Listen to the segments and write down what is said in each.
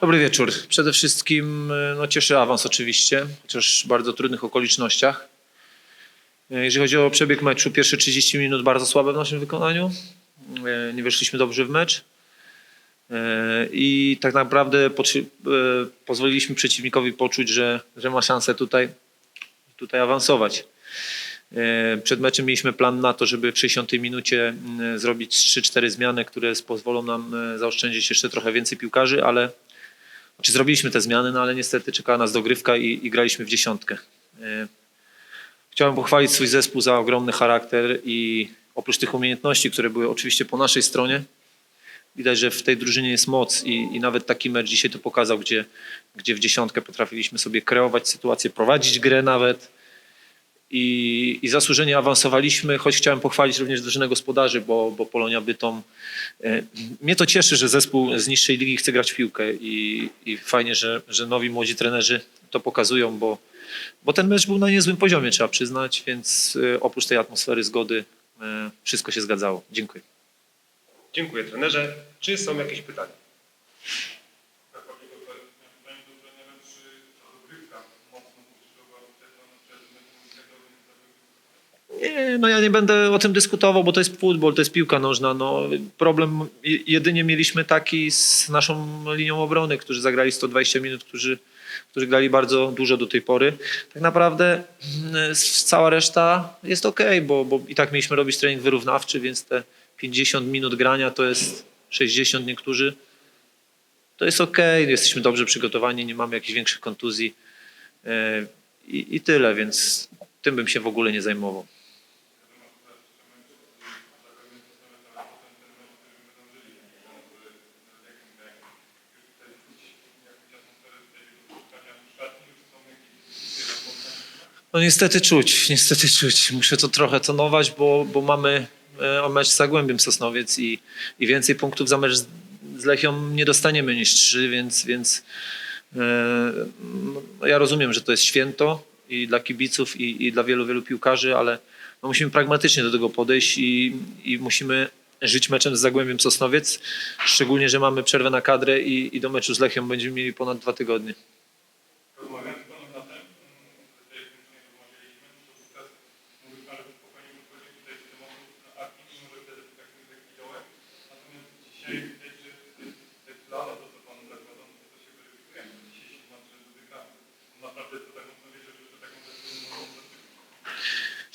Dobry wieczór. Przede wszystkim e, no, cieszy awans oczywiście, chociaż w bardzo trudnych okolicznościach. E, Jeżeli chodzi o przebieg meczu, pierwsze 30 minut bardzo słabe w naszym wykonaniu. E, Nie weszliśmy dobrze w mecz. I tak naprawdę pozwoliliśmy przeciwnikowi poczuć, że, że ma szansę tutaj, tutaj awansować. Przed meczem mieliśmy plan na to, żeby w 60 minucie mm, zrobić 3-4 zmiany, które pozwolą nam zaoszczędzić jeszcze trochę więcej piłkarzy, ale czy zrobiliśmy te zmiany, no ale niestety czekała nas dogrywka i, i graliśmy w dziesiątkę. E, Chciałem pochwalić swój zespół za ogromny charakter i oprócz tych umiejętności, które były oczywiście po naszej stronie, widać, że w tej drużynie jest moc i, i nawet taki mecz dzisiaj to pokazał, gdzie, gdzie w dziesiątkę potrafiliśmy sobie kreować sytuację, prowadzić grę nawet i, i zasłużenie awansowaliśmy, choć chciałem pochwalić również drużynę gospodarzy, bo, bo Polonia Bytom. E, mnie to cieszy, że zespół z niższej ligi chce grać w piłkę i, i fajnie, że, że nowi młodzi trenerzy to pokazują, bo, bo ten mecz był na niezłym poziomie, trzeba przyznać, więc e, oprócz tej atmosfery zgody e, wszystko się zgadzało. Dziękuję. Dziękuję trenerze. Czy są jakieś pytania? Nie, no ja nie będę o tym dyskutował, bo to jest futbol, to jest piłka nożna. No, problem je- jedynie mieliśmy taki z naszą linią obrony, którzy zagrali 120 minut, którzy, którzy grali bardzo dużo do tej pory. Tak naprawdę mm, cała reszta jest ok, bo, bo i tak mieliśmy robić trening wyrównawczy, więc te 50 minut grania to jest 60 niektórzy. To jest ok, jesteśmy dobrze przygotowani, nie mamy jakichś większych kontuzji e, i tyle, więc tym bym się w ogóle nie zajmował. No niestety czuć, niestety czuć. Muszę to trochę tonować, bo, bo mamy e, mecz z Zagłębiem Sosnowiec i, i więcej punktów za mecz z, z Lechią nie dostaniemy niż trzy, więc, więc no, ja rozumiem, że to jest święto i dla kibiców i, i dla wielu, wielu piłkarzy, ale no musimy pragmatycznie do tego podejść i, i musimy żyć meczem z Zagłębiem Sosnowiec, szczególnie, że mamy przerwę na kadrę i, i do meczu z Lechią będziemy mieli ponad dwa tygodnie.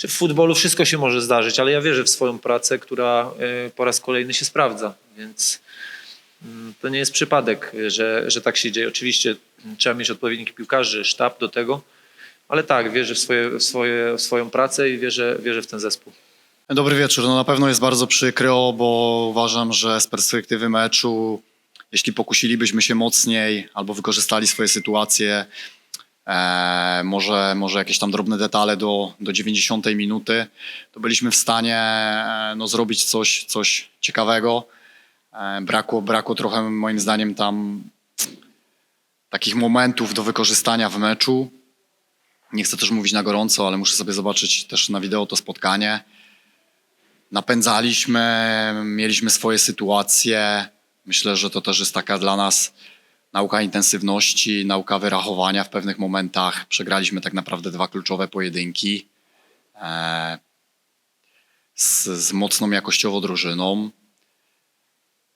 Że w futbolu wszystko się może zdarzyć, ale ja wierzę w swoją pracę, która e, po raz kolejny się sprawdza, więc mm, to nie jest przypadek, że, że tak się dzieje. Oczywiście mm, trzeba mieć odpowiednich piłkarzy, sztab do tego, ale tak, wierzę w, swoje, w, swoje, w swoją pracę i wierzę, wierzę w ten zespół. Dobry wieczór. No na pewno jest bardzo przykro, bo uważam, że z perspektywy meczu, jeśli pokusilibyśmy się mocniej albo wykorzystali swoje sytuacje, e, może, może jakieś tam drobne detale do, do 90 minuty, to byliśmy w stanie e, no, zrobić coś, coś ciekawego. E, brakło, brakło trochę moim zdaniem tam takich momentów do wykorzystania w meczu. Nie chcę też mówić na gorąco, ale muszę sobie zobaczyć też na wideo to spotkanie napędzaliśmy, mieliśmy swoje sytuacje. Myślę, że to też jest taka dla nas nauka intensywności, nauka wyrachowania w pewnych momentach. Przegraliśmy tak naprawdę dwa kluczowe pojedynki e, z, z mocną jakościowo drużyną.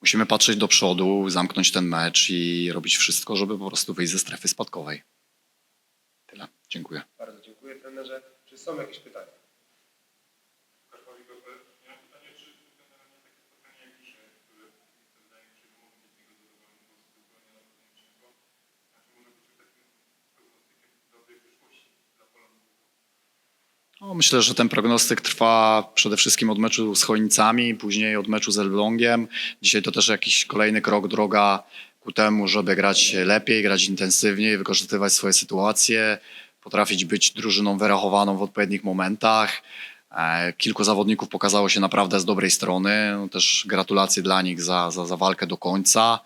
Musimy patrzeć do przodu, zamknąć ten mecz i robić wszystko, żeby po prostu wyjść ze strefy spadkowej. Tyle. Dziękuję. Bardzo dziękuję trenerze. Czy są jakieś pytania? No, myślę, że ten prognostyk trwa przede wszystkim od meczu z Chojnicami, później od meczu z Elblągiem. Dzisiaj to też jakiś kolejny krok, droga ku temu, żeby grać lepiej, grać intensywniej, wykorzystywać swoje sytuacje, potrafić być drużyną wyrachowaną w odpowiednich momentach. E, Kilku zawodników pokazało się naprawdę z dobrej strony. No, też gratulacje dla nich za, za, za walkę do końca.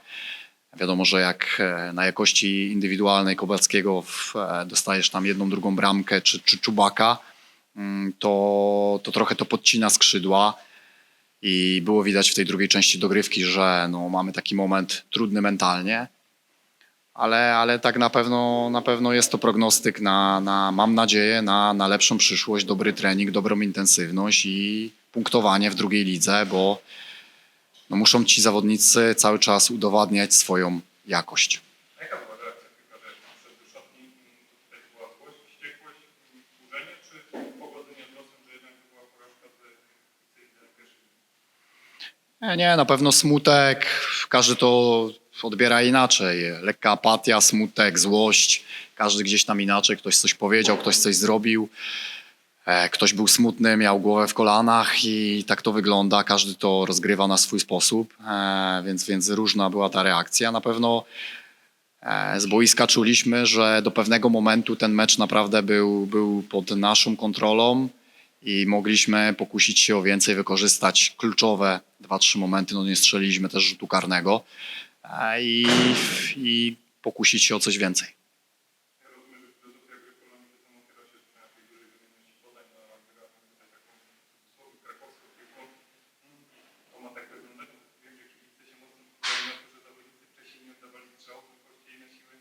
Wiadomo, że jak e, na jakości indywidualnej Kowalskiego e, dostajesz tam jedną, drugą bramkę czy, czy czubaka, to, to trochę to podcina skrzydła. I było widać w tej drugiej części dogrywki, że no, mamy taki moment trudny mentalnie. ale, ale tak na pewno, na pewno jest to prognostyk na, na mam nadzieję, na, na lepszą przyszłość, dobry trening, dobrą intensywność i punktowanie w drugiej lidze, bo no muszą ci zawodnicy cały czas udowadniać swoją jakość. A jaka była reakcja piłkarzy przed do szatni? Tutaj była złość, wściekłość, wkurzenie, czy pogodzenie z losem, że jednak była porażka z z pierwszym? Nie, nie, na pewno smutek, każdy to odbiera inaczej. Lekka apatia, smutek, złość, każdy gdzieś tam inaczej, ktoś coś powiedział, ktoś coś zrobił. E, Ktoś był smutny, miał głowę w kolanach i tak to wygląda. Każdy to rozgrywa na swój sposób, e, więc, więc różna była ta reakcja. Na pewno e, z boiska czuliśmy, że do pewnego momentu ten mecz naprawdę był, był pod naszą kontrolą i mogliśmy pokusić się o więcej, wykorzystać kluczowe dwa, trzy momenty. No nie strzeliliśmy też rzutu karnego e, i, i pokusić się o coś więcej. Ja rozumiem, że filozofia gry Polonii to samo opiera się na tej dużej wymienności podań, na gramy tutaj taką słowo krakowską piłką. To ma tak wyglądać. Wiem, że kibice się mocno wpływają na to, że zawodnicy wcześniej nie oddawali strzałów, tylko chcieli na siłę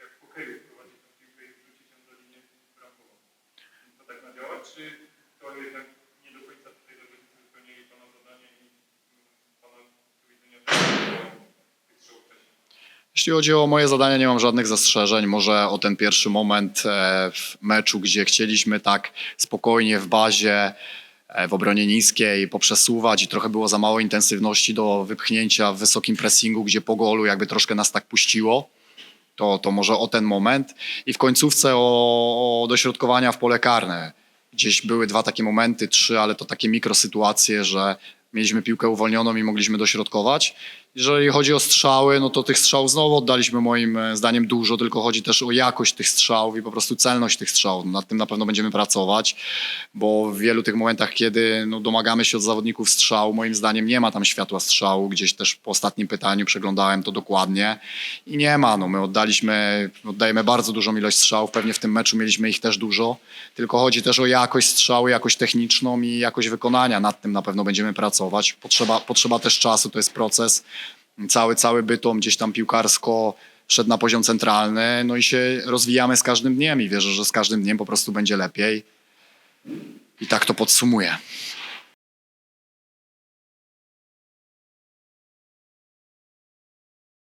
jak w hokeju wprowadzić tę piłkę i wrzucić ją za linię bramkową. To tak ma działać, czy to jednak nie do końca tutaj zawodnicy wypełnili Pana zadanie i mm, Pana do widzenia tych strzałów wcześniej? Jeśli chodzi o moje zadania, nie mam żadnych zastrzeżeń. Może o ten pierwszy moment e, w meczu, gdzie chcieliśmy tak spokojnie w bazie, e, w obronie niskiej poprzesuwać i trochę było za mało intensywności do wypchnięcia w wysokim pressingu, gdzie po golu jakby troszkę nas tak puściło. To, to może o ten moment. I w końcówce o, o dośrodkowania w pole karne. Gdzieś były dwa takie momenty, trzy, ale to takie mikrosytuacje, że mieliśmy piłkę uwolnioną i mogliśmy dośrodkować. Jeżeli chodzi o strzały, no to tych strzałów znowu oddaliśmy moim e, zdaniem dużo, tylko chodzi też o jakość tych strzałów i po prostu celność tych strzałów. Nad tym na pewno będziemy pracować, bo w wielu tych momentach, kiedy no, domagamy się od zawodników strzału, moim zdaniem nie ma tam światła strzału. Gdzieś też po ostatnim pytaniu przeglądałem to dokładnie i nie ma. No, my oddaliśmy, oddajemy bardzo dużą ilość strzałów, pewnie w tym meczu mieliśmy ich też dużo, tylko chodzi też o jakość strzału, jakość techniczną i jakość wykonania. Nad tym na pewno będziemy pracować. Potrzeba, potrzeba też czasu, to jest proces cały, cały bytom gdzieś tam piłkarsko szedł na poziom centralny, no i się rozwijamy z każdym dniem i wierzę, że z każdym dniem po prostu będzie lepiej. I tak to podsumuję.